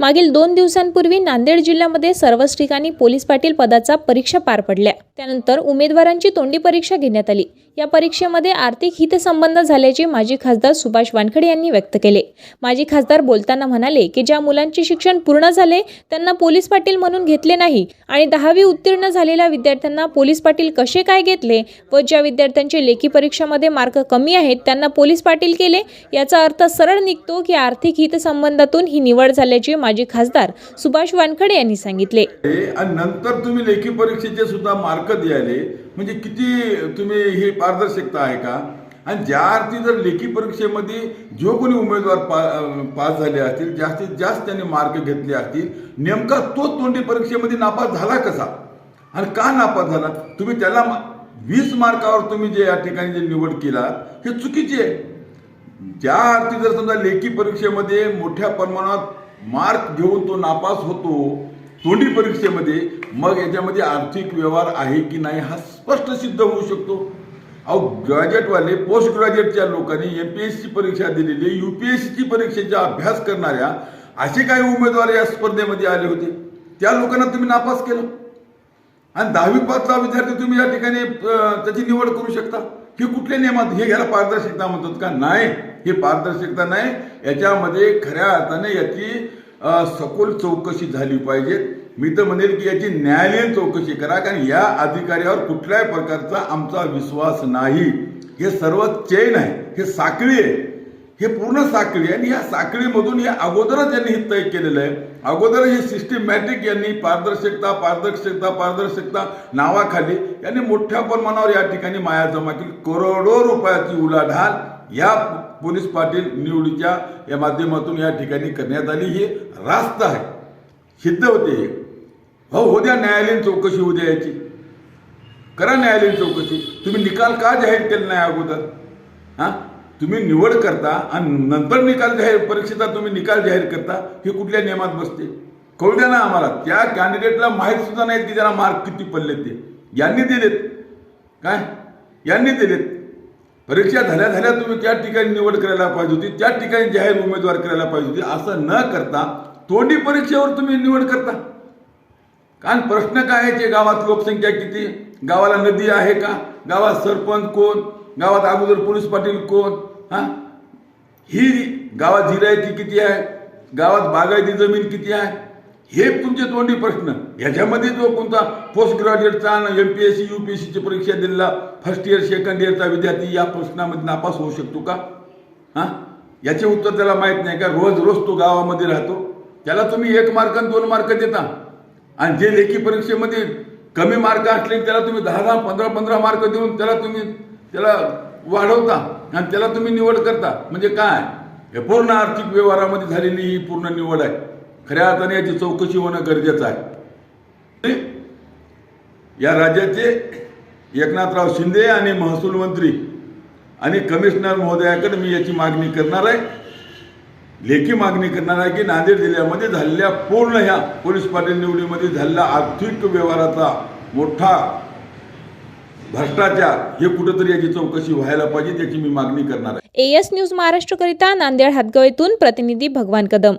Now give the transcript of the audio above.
मागील दोन दिवसांपूर्वी नांदेड जिल्ह्यामध्ये सर्वच ठिकाणी पोलीस पाटील पदाचा परीक्षा पार पडल्या. त्यानंतर उमेदवारांची तोंडी परीक्षा घेण्यात आली. या परीक्षेमध्ये आर्थिक हितसंबंध झाल्याचे माजी खासदार सुभाष वानखडे यांनी व्यक्त केले. माजी खासदार बोलताना म्हणाले की ज्या मुलांचे शिक्षण पूर्ण झाले त्यांना पोलीस पाटील म्हणून घेतले नाही आणि दहावी उत्तीर्ण झालेल्या विद्यार्थ्यांना पोलीस पाटील कसे काय घेतले व ज्या विद्यार्थ्यांचे लेखी परीक्षामध्ये मार्क कमी आहेत त्यांना पोलीस पाटील केले? याचा अर्थ सरळ निघतो की आर्थिक हितसंबंधातून ही निवड झाल्याचे माजी खासदार सुभाष वानखडे यांनी सांगितले. आणि नंतर तुम्ही लेखी परीक्षेचे सुद्धा मार्क द्यायले. म्हणजे किती तुम्ही ही पारदर्शकता आहे का? आणि ज्या अर्थी जर लेखी परीक्षेमध्ये जो कोणी उमेदवार पा पास झाले असतील जास्तीत जास्त त्यांनी मार्क घेतले असतील नेमका तो तोंडी परीक्षेमध्ये नापास झाला कसा? आणि का नापास झाला? तुम्ही त्याला वीस मार्कावर तुम्ही जे या ठिकाणी जे निवड केला हे चुकीचे आहे. ज्या अर्थी जर समजा लेखी परीक्षेमध्ये मोठ्या प्रमाणात मार्क घेऊन तो नापास होतो तोंडी परीक्षेमध्ये मग याच्यामध्ये आर्थिक व्यवहार आहे की नाही हा स्पष्ट सिद्ध होऊ शकतो. अहो ग्रॅज्युएटवाले पोस्ट ग्रॅज्युएटच्या लोकांनी एम पी एस सी परीक्षा दिलेली यू पी एस सीची परीक्षेचा अभ्यास करणाऱ्या असे काही उमेदवार या स्पर्धेमध्ये आले होते. त्या लोकांना तुम्ही नापास केलं. आणि दहावी पाचचा विद्यार्थी तुम्ही या ठिकाणी त्याची निवड करू शकता. की कुठल्या नियमात हे घ्यायला पारदर्शकता म्हणतात का? नाही. हे पारदर्शकता नाही. याच्यामध्ये खऱ्या अर्थाने याची सखोल चौकशी झाली पाहिजे. मी तर म्हणेल की याची न्यायालयीन चौकशी करा कारण या अधिकाऱ्यावर कुठल्याही प्रकारचा आमचा विश्वास नाही. हे सर्व चैन आहे. हे साखळी आहे. हे पूर्ण साखळी आहे आणि ह्या साखळीमधून हे अगोदरच यांनी हे तय केलेलं आहे. अगोदर हे सिस्टमॅटिक यांनी पारदर्शकता पारदर्शकता पारदर्शकता नावाखाली यांनी मोठ्या प्रमाणावर या ठिकाणी माया जमा केली. करोडो रुपयाची उलाढाल या पोलीस पाटील निवडीच्या या माध्यमातून या ठिकाणी करण्यात आली. ही रास्त आहे. सिद्ध होते हे. हो उद्या न्यायालयीन चौकशी उद्या याची. करा न्यायालयीन चौकशी. तुम्ही निकाल का जाहीर केला नाही अगोदर? हां? तुम्ही निवड करता आणि नंतर निकाल जाहीर परीक्षेचा तुम्ही निकाल जाहीर करता हे कुठल्या नियमात बसते? कळू द्या ना आम्हाला. त्या कॅन्डिडेटला माहीत सुद्धा नाही की त्याला मार्क किती पडले ते. यांनी दिलेत. काय? यांनी दिलेत. परीक्षा झाल्या झाल्या तुम्ही त्या ठिकाणी निवड करायला पाहिजे होती त्या ठिकाणी जाहीर उमेदवार करायला पाहिजे होती. असं न करता तोंडी परीक्षेवर तुम्ही निवड करता. कारण प्रश्न काय आहे ते गावात लोकसंख्या किती? गावाला नदी आहे का? गावात सरपंच कोण? गावात अगोदर पोलीस पाटील कोण? हा? ही गावात जिरायती किती आहे? गावात बागायती जमीन किती आहे? हे तुमचे तोंडी प्रश्न. ह्याच्यामध्ये जो कोणता post ग्रॅज्युएटचा M P S C U P S सीची परीक्षा दिलेला फर्स्ट इयर सेकंड इयरचा विद्यार्थी या प्रश्नामध्ये नापास होऊ शकतो का? हां? याचे उत्तर त्याला माहीत नाही का? रोज रोज तो गावामध्ये राहतो. त्याला तुम्ही एक मार्क आणि दोन मार्क देता. आणि जे लेखी परीक्षेमध्ये कमी मार्क असले त्याला तुम्ही दहा दहा पंधरा पंधरा मार्क देऊन त्याला तुम्ही त्याला वाढवता. आणि त्याला तुम्ही निवड करता. म्हणजे काय? हे पूर्ण आर्थिक व्यवहारामध्ये झालेली ही पूर्ण निवड आहे. खऱ्या अर्थाने याची चौकशी होणं गरजेचं आहे. या राज्याचे एकनाथराव शिंदे आणि महसूल मंत्री आणि कमिशनर महोदयाकडे मी याची मागणी करणार आहे. लेखी मागणी करणार आहे की नांदेड जिल्ह्यामध्ये झालेल्या पूर्ण ह्या पोलीस पाटील निवडीमध्ये झालेल्या आर्थिक व्यवहाराचा मोठा भ्रष्टाचार हे कुठंतरी याची चौकशी व्हायला पाहिजे त्याची मी मागणी करणार आहे. एएस न्यूज महाराष्ट्र करिता नांदेड हातगाव येथून प्रतिनिधी भगवान कदम.